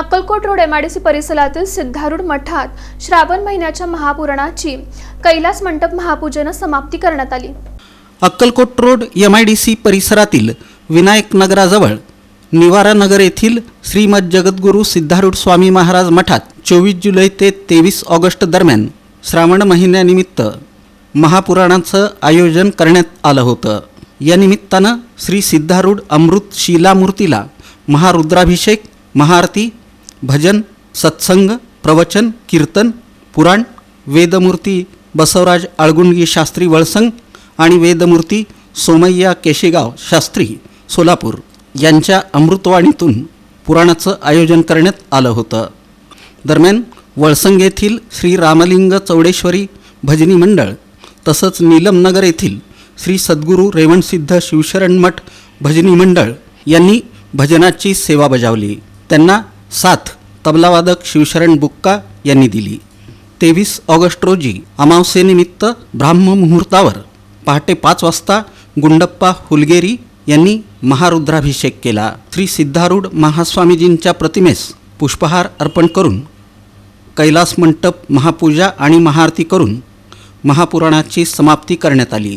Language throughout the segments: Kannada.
अक्कलकोट रोड सी परिसरातील सिद्धारूढ मठात श्रावण महिन्याच्या महापुराणाची कैलास मंडप महापूजेनं समाप्ती करण्यात आली Akkalkot road I D C परिसरातील विनायक नगराजवळ निवारा नगर येथील श्रीमद जगद्गुरू सिद्धारूढ स्वामी महाराज मठात चोवीस जुलै ते तेवीस ऑगस्ट दरम्यान श्रावण महिन्यानिमित्त महापुराणाचं आयोजन करण्यात आलं होतं या निमित्तानं श्री सिद्धारूढ अमृत शिलामूर्तीला महारुद्राभिषेक महाआरती भजन सत्संग प्रवचन कीर्तन पुराण वेदमूर्ती बसवराज आळगुंडगी शास्त्री वळसंग आणि वेदमूर्ती सोमय्या केशेगाव शास्त्री सोलापूर यांच्या अमृतवाणीतून पुराणाचं आयोजन करण्यात आलं होतं दरम्यान वळसंग येथील श्री रामलिंग चौडेश्वरी भजनी मंडळ तसंच नीलमनगर येथील श्री सद्गुरू रेवणसिद्ध शिवशरण मठ भजनी मंडळ यांनी भजनाची सेवा बजावली त्यांना साथ तबलावादक शिवशरण बुक्का यांनी दिली तेवीस ऑगस्ट रोजी अमावस्येनिमित्त ब्राह्ममुहूर्तावर पहाटे पाच वाजता गुंडप्पा हुलगेरी यांनी महारुद्राभिषेक केला श्री सिद्धारूढ महास्वामीजींच्या प्रतिमेस पुष्पहार अर्पण करून कैलास मंडप महापूजा आणि महाआरती करून महापुराणाची समाप्ती करण्यात आली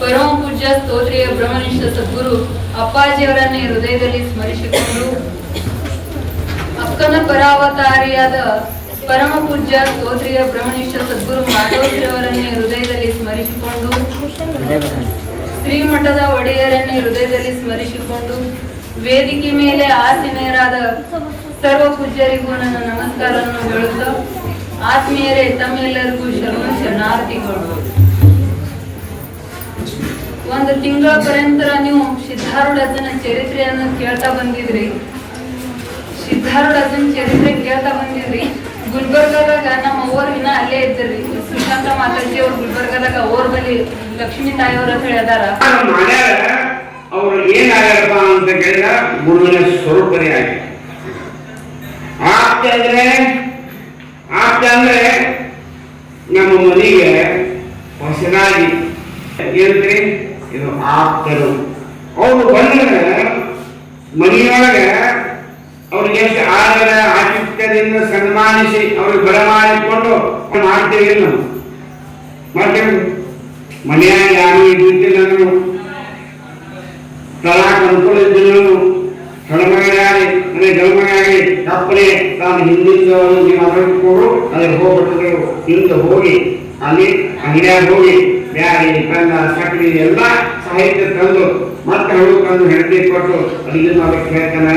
ಪರಮ ಪೂಜ್ಯ ಸ್ತೋತ್ರಿಯ ಬ್ರಹ್ಮನಿಷ್ಠ ಸದ್ಗುರು ಅಪ್ಪಾಜಿಯವರನ್ನೇ ಹೃದಯದಲ್ಲಿ ಸ್ಮರಿಸಿಕೊಂಡು ಅಕ್ಕನ ಪರಾವತಾರಿಯಾದ ಪರಮ ಪೂಜ್ಯ ಸ್ತೋತ್ರಿಯ ಬ್ರಹ್ಮನಿಷ್ಠ ಸದ್ಗುರು ಹೃದಯದಲ್ಲಿ ಸ್ಮರಿಸಿಕೊಂಡು ಶ್ರೀಮಠದ ಒಡೆಯರನ್ನೇ ಹೃದಯದಲ್ಲಿ ಸ್ಮರಿಸಿಕೊಂಡು ವೇದಿಕೆ ಮೇಲೆ ಆಸೀನೆಯರಾದ ಸರ್ವ ಪೂಜ್ಯರಿಗೂ ನನ್ನ ನಮಸ್ಕಾರವನ್ನು ಹೇಳುತ್ತಾ ಆತ್ಮೀಯರೇ ತಮ್ಮೆಲ್ಲರಿಗೂ ಶರಣಾರ್ಥಿಗಳು ಒಂದು ತಿಂಗಳ ಪರ್ಯಂತರ ನೀವು ಸಿದ್ಧಾರೂಢನ ಚರಿತ್ರೆಯನ್ನು ಕೇಳ್ತಾ ಬಂದಿದ್ರಿ ಸಿದ್ಧಾರೂಢನ ಚರಿತ್ರೆ ಕೇಳ್ತಾ ಬಂದಿದ್ರಿ ಗುಲ್ಬರ್ಗದಾಗ ನಮ್ಮ ಓರ್ ವಿನ ಅಲ್ಲೇ ಇದ್ದರಿ ಸುಶಾಂತ ಮಾತಾಜಿ ಅವ್ರು ಗುಲ್ಬರ್ಗದಾಗ ಅವ್ರ ಬಳಿ ಲಕ್ಷ್ಮೀ ತಾಯಿ ಅವ್ರ ಅಂತ ಅವರು ಏನಾಗ್ಯಪ್ಪ ಅಂತ ನಮ್ಮ ಮನೆಗೆ ಹೊಸನಾಗಿ ಏನ್ರಿ ಇದು ಆಪ್ತರು ಅವರು ಬಂದರೆ ಮನೆಯೊಳಗೆ ಅವ್ರಿಗೆ ಎಷ್ಟು ಆದರ ಆತಿಥ್ಯದಿಂದ ಸನ್ಮಾನಿಸಿ ಅವ್ರಿಗೆ ಬರಮಾಡಿಕೊಂಡು ಮಾಡಿಕೊಂಡು ನಾವು ಮತ್ತೆ ಮನೆಯಾಗ ಯಾರು ಇದ್ದಿಲ್ಲ ನಾನು ಇದ್ದಿಲ್ಲ ಹಿಂದಿನ ಅದಕ್ಕೆ ಹೋಗಿ ಅಲ್ಲಿ ಅಂಗಡಿಯಾಗ ಹೋಗಿ ಬ್ಯಾರಿ ಕಣ್ಣ ಸಕ್ರಿ ಎಲ್ಲ ಸಾಹಿತ್ಯ ತಂದು ಮತ್ತೆ ಅವಳು ತಂದು ಹೆಂಡತಿ ಕೊಟ್ಟು ಅಡುಗೆ ಮಾಡಕ್ಕೆ ಹೇಳ್ತಾನೆ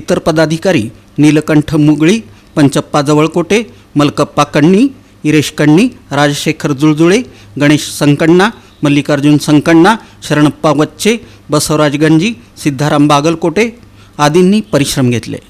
इतर पदाधिकारी नीलकंठ मुगळी पंचप्पा जवळकोटे मलकप्पा कण्णी इरेश कण्णी राजशेखर जुळजुळे गणेश संकण्णा मल्लिकार्जुन संकण्णा शरणप्पा वच्चे बसवराज गंजी सिद्धाराम बागलकोटे आदींनी परिश्रम घेतले